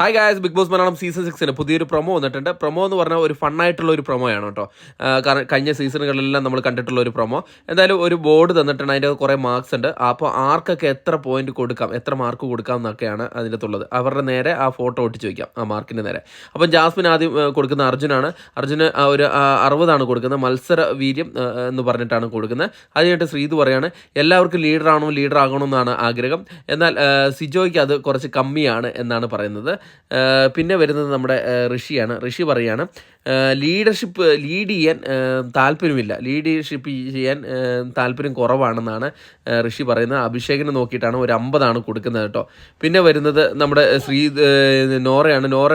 Hi guys big boss Malayalam season സിക്സിന് പുതിയൊരു promo വന്നിട്ടുണ്ട്. Promo എന്ന് പറഞ്ഞാൽ ഒരു ഫണ്ണായിട്ടുള്ള ഒരു പ്രൊമോയാണ് കേട്ടോ. കാരണം കഴിഞ്ഞ സീസണുകളിലെല്ലാം നമ്മൾ കണ്ടിട്ടുള്ള ഒരു പ്രൊമോ എന്തായാലും ഒരു ബോർഡ് തന്നിട്ടുണ്ട് അതിന്റെ കുറേ മാർക്സ് ഉണ്ട്. അപ്പോൾ ആർക്കൊക്കെ എത്ര പോയിന്റ് കൊടുക്കാം എത്ര മാർക്ക് കൊടുക്കാം എന്നൊക്കെയാണ് അതിന്റെ അകത്തുള്ളത് അവരുടെ നേരെ ആ ഫോട്ടോ ഒട്ടിച്ച് വയ്ക്കാം ആ മാർക്കിന്റെ നേരെ. അപ്പം ജാസ്മിൻ ആദ്യം കൊടുക്കുന്ന അർജുനാണ്. അർജുന് ഒരു അറുപതാണ് കൊടുക്കുന്നത്. മത്സര വീര്യം എന്ന് പറഞ്ഞിട്ടാണ് കൊടുക്കുന്നത്. അത് കഴിഞ്ഞിട്ട് ശ്രീതു പറയാണ് എല്ലാവർക്കും ലീഡർ ആണോ ലീഡർ ആകണമെന്നാണ് ആഗ്രഹം. എന്നാൽ സിജോയ്ക്ക് അത് കുറച്ച് കമ്മിയാണ് എന്നാണ് പറയുന്നത്. പിന്നെ വരുന്നത് നമ്മുടെ ഋഷിയാണ്. ഋഷി പറയാണ് ലീഡർഷിപ്പ് ലീഡ് ചെയ്യാൻ താല്പര്യമില്ല. ലീഡർഷിപ്പ് ചെയ്യാൻ താല്പര്യം കുറവാണെന്നാണ് ഋഷി പറയുന്നത്. അഭിഷേകിനെ നോക്കിയിട്ടാണ് ഒരു അമ്പതാണ് കൊടുക്കുന്നത് കേട്ടോ. പിന്നെ വരുന്നത് നമ്മുടെ ശ്രീ നോറയാണ്. നോറ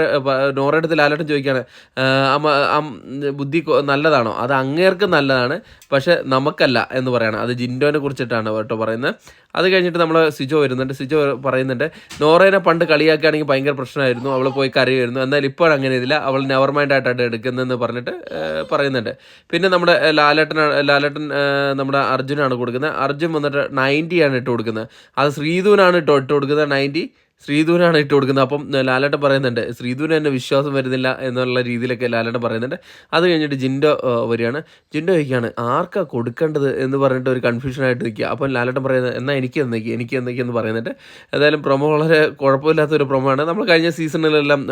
നോറയുടെ അടുത്ത് ലാലേട്ടൻ ചോദിക്കുകയാണ് ബുദ്ധി നല്ലതാണോ? അത് അങ്ങേർക്ക് നല്ലതാണ് പക്ഷെ നമുക്കല്ല എന്ന് പറയണം. അത് ജിൻഡോനെ കുറിച്ചിട്ടാണ് കേട്ടോ പറയുന്നത്. അത് കഴിഞ്ഞിട്ട് നമ്മൾ സിജോ വരുന്നുണ്ട്. സിജോ പറയുന്നുണ്ട് നോറേനെ പണ്ട് കളിയാക്കുകയാണെങ്കിൽ ഭയങ്കര പ്രശ്നമായിരുന്നു. അവൾ പോയി കരയായിരുന്നു എന്നാൽ ഇപ്പോൾ അങ്ങനെ ഇതില്ല അവൾ നെവർ മൈൻഡ് ആയിട്ടാണ് എടുക്കുന്നതെന്ന് പറഞ്ഞിട്ട് പറയുന്നുണ്ട്. പിന്നെ നമ്മുടെ ലാലേട്ടനാണ് ലാലേട്ടൻ നമ്മുടെ അർജുനാണ് കൊടുക്കുന്നത്. അർജുൻ വന്നിട്ട് നയന്റിയാണ് ഇട്ട് കൊടുക്കുന്നത്. അത് ശ്രീധുവിനാണ് ഇട്ട് ഇട്ട് കൊടുക്കുന്നത് നയന്റി. ശ്രീധുവിനാണ് ഇട്ട് കൊടുക്കുന്നത്. അപ്പം ലാലേട്ടൻ പറയുന്നുണ്ട് ശ്രീധുവിന് എന്നെ വിശ്വാസം വരുന്നില്ല എന്നുള്ള രീതിയിലൊക്കെ ലാലേട്ടൻ പറയുന്നുണ്ട്. അത് കഴിഞ്ഞിട്ട് ജിൻഡോ വരികയാണ്. ജിൻഡോ ചോദിക്കുകയാണ് ആർക്കാ കൊടുക്കേണ്ടത്? എന്ന് പറഞ്ഞിട്ട് ഒരു കൺഫ്യൂഷനായിട്ട് നിൽക്കുക. അപ്പം ലാലേട്ടൻ പറയുന്നത് എന്നാൽ എനിക്ക് എന്നേക്ക് എനിക്ക് എന്നേക്ക് എന്ന് പറയുന്നുണ്ട്. ഏതായാലും പ്രൊമോ വളരെ കുഴപ്പമില്ലാത്ത ഒരു പ്രൊമോ ആണ്. നമ്മൾ കഴിഞ്ഞ സീസണിലെല്ലാം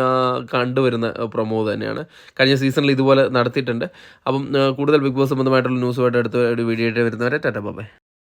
കണ്ടുവരുന്ന പ്രൊമോ തന്നെയാണ്. കഴിഞ്ഞ സീസണിൽ ഇതുപോലെ നടത്തിയിട്ടുണ്ട്. അപ്പം കൂടുതൽ ബിഗ് ബോസ് സംബന്ധമായിട്ടുള്ള ന്യൂസുമായിട്ട് അടുത്ത ഒരു വീഡിയോ ആയിട്ട് വരുന്നവരെ ടാറ്റ ബൈ.